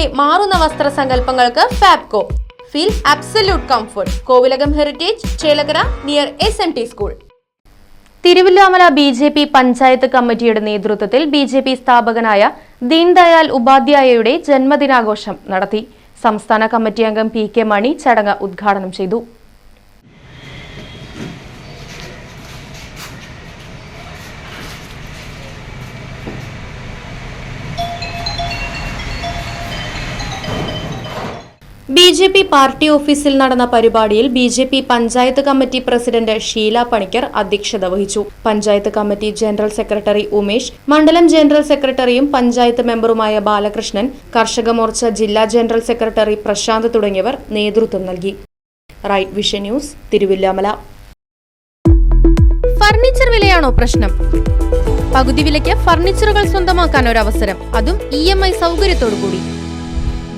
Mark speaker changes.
Speaker 1: തലമുറയുടെ മാറുന്ന വസ്ത്ര സങ്കല്പങ്ങൾക്ക് Fabco. Feel absolute comfort Kovilakam heritage Chelakkara near S M T school Thiruvillwamala B J P panchayat കമ്മിറ്റിയുടെ നേതൃത്വത്തിൽ B J P സ്ഥാപകനായ ദീൻദയാൽ ഉപാധ്യായയുടെ ജന്മദിനാഘോഷം നടത്തി. സംസ്ഥാന കമ്മിറ്റി അംഗം പി കെ മണി ചടങ്ങ് ഉദ്ഘാടനം ചെയ്തു. ബി ജെ പി പാർട്ടി ഓഫീസിൽ നടന്ന പരിപാടിയിൽ B J P panchayat committee president Sheela Panicker അധ്യക്ഷത വഹിച്ചു. Panchayat committee general secretary Umesh മണ്ഡലം ജനറൽ സെക്രട്ടറിയും പഞ്ചായത്ത് മെമ്പറുമായ ബാലകൃഷ്ണൻ കർഷക മോർച്ച ജില്ലാ ജനറൽ സെക്രട്ടറി പ്രശാന്ത് തുടങ്ങിയവർ നേതൃത്വം നൽകി. Right vision news Thiruvillwamala. Furniture വിലയാണോ പ്രശ്നം? പകുതി വിലയ്ക്ക് ഫർണിച്ചറുകൾ സ്വന്തമാക്കാൻ ഒരു അവസരം അതും ഇ എം ഐ സൗകര്യത്തോടു കൂടി